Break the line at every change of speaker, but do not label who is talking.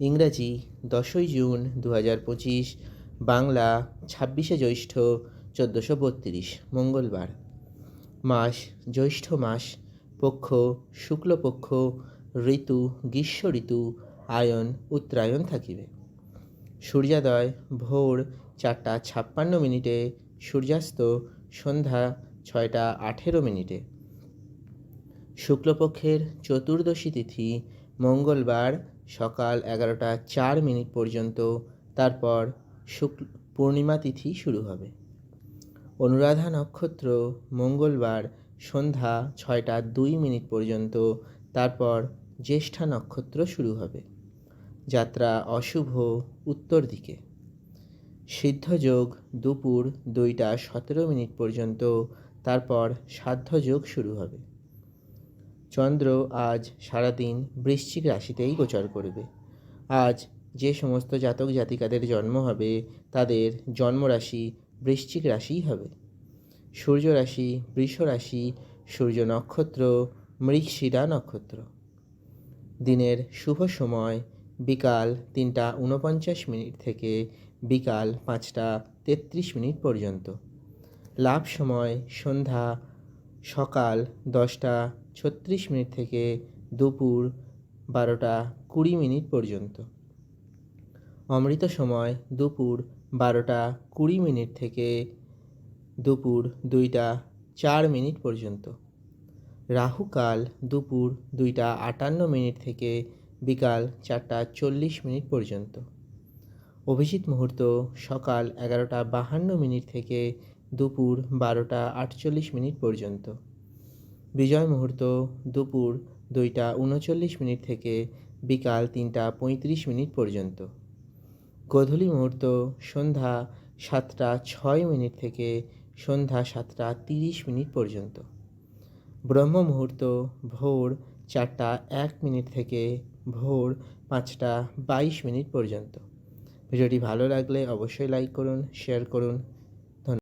ইংরাজি দশই জুন দু হাজার পঁচিশ, বাংলা ছাব্বিশে জ্যৈষ্ঠ চোদ্দোশো বত্রিশ, মঙ্গলবার। মাস, জ্যৈষ্ঠ মাস, পক্ষ, শুক্লপক্ষ, ঋতু, গ্রীষ্ম ঋতু, আয়ন, উত্তরায়ণ থাকিবে। সূর্যোদয়, ভোর চারটা ছাপ্পান্ন মিনিটে, সূর্যাস্ত সন্ধ্যা ছয়টা আঠেরো মিনিটে। শুক্লপক্ষের চতুর্দশী তিথি মঙ্গলবার সকাল এগারোটা চার মিনিট পর্যন্ত তারপর শুক্ল, পূর্ণিমা তিথি শুরু হবে। অনুরাধা নক্ষত্র মঙ্গলবার সন্ধ্যা ছয়টা দুই মিনিট পর্যন্ত তারপর জ্যেষ্ঠা নক্ষত্র শুরু হবে। যাত্রা অশুভ উত্তর দিকে। সিদ্ধযোগ দুপুর দুইটা সতেরো মিনিট পর্যন্ত তারপর সাধ্যযোগ শুরু হবে। চন্দ্র আজ সারাদিন বৃশ্চিক রাশিতেই গোচর করবে। আজ যে সমস্ত জাতক জাতিকাদের জন্ম হবে, তাদের জন্মরাশি বৃশ্চিক রাশিই হবে। সূর্য রাশি বৃষ রাশি, সূর্য নক্ষত্র, মৃগশিরা নক্ষত্র। দিনের শুভ সময় বিকাল তিনটা উনপঞ্চাশ মিনিট থেকে বিকাল পাঁচটা তেত্রিশ মিনিট পর্যন্ত। লাভ সময় সন্ধ্যা সকাল দশটা ছত্রিশ মিনিট থেকে দুপুর বারোটা কুড়ি মিনিট পর্যন্ত। অমৃত সময় দুপুর বারোটা কুড়ি মিনিট থেকে দুপুর দুইটা চার মিনিট পর্যন্ত। রাহুকাল দুপুর দুইটা আটান্ন মিনিট থেকে বিকাল চারটা চল্লিশ মিনিট পর্যন্ত। অভিজিৎ মুহূর্ত সকাল এগারোটা বাহান্ন মিনিট থেকে দুপুর বারোটা আটচল্লিশ মিনিট পর্যন্ত। বিজয় মুহূর্ত দুপুর দুইটা উনচল্লিশ মিনিট থেকে বিকাল তিনটা পঁয়ত্রিশ মিনিট পর্যন্ত। গোধূলি মুহূর্ত সন্ধ্যা সাতটা ছয় মিনিট থেকে সন্ধ্যা সাতটা তিরিশ মিনিট পর্যন্ত। ব্রহ্ম মুহূর্ত ভোর চারটা এক মিনিট থেকে ভোর পাঁচটা বাইশ মিনিট পর্যন্ত। ভিডিওটি ভালো লাগলে অবশ্যই লাইক করুন, শেয়ার করুন